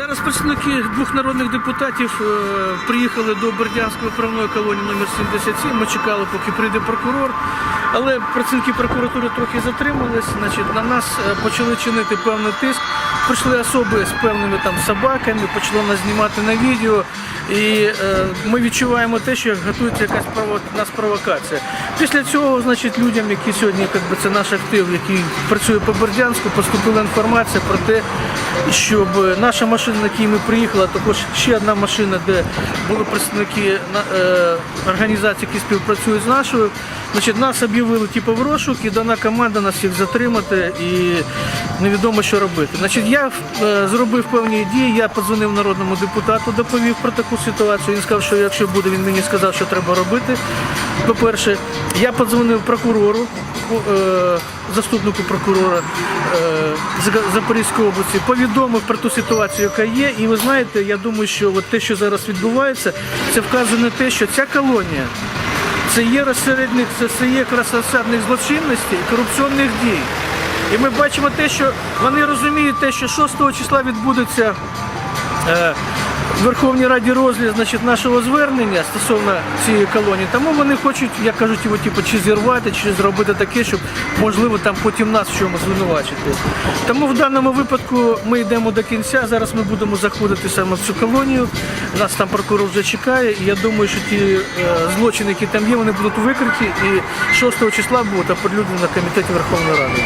Зараз представники двох народних депутатів е, приїхали до Бердянської виправної колонії номер 77. Ми чекали, поки прийде прокурор. Але працівники прокуратури трохи затримались. Значить, на нас е, почали чинити певний тиск. Прийшли особи з певними там собаками, почали нас знімати на відео. І е, ми відчуваємо те, що готується якась прово... нас провокація. Після цього, значить, людям, які сьогодні, як би, це наш актив, який працює по Бердянську, поступила інформація про те, щоб наша машина, на якій ми приїхали, також ще одна машина, де були представники е, організацій, які співпрацюють з нашою. Значить, нас об'явили типу в розшук і дана команда нас всіх затримати і невідомо, що робити. Значить, я е, зробив певні дії, я подзвонив народному депутату, доповів про таку ситуацію. Він сказав, що якщо буде, він мені сказав, що треба робити. По-перше, я подзвонив прокурору, е, заступнику прокурора е, Запорізької області, повідомив про ту ситуацію, яка є. І ви знаєте, я думаю, що от те, що зараз відбувається, це вказує на те, що ця колонія це є розсередник, це, є якраз розсадник злочинності і корупційних дій. І ми бачимо те, що вони розуміють те, що 6 числа відбудеться е, в Верховній Раді розгляд значить, нашого звернення стосовно цієї колонії. Тому вони хочуть, як кажуть, його типу, чи зірвати, чи зробити таке, щоб можливо там потім нас в чомусь звинувачити. Тому в даному випадку ми йдемо до кінця. Зараз ми будемо заходити саме в цю колонію. Нас там прокурор вже чекає. І я думаю, що ті е, злочини, які там є, вони будуть викриті. І 6 числа будуть оприлюднені на комітеті Верховної Ради.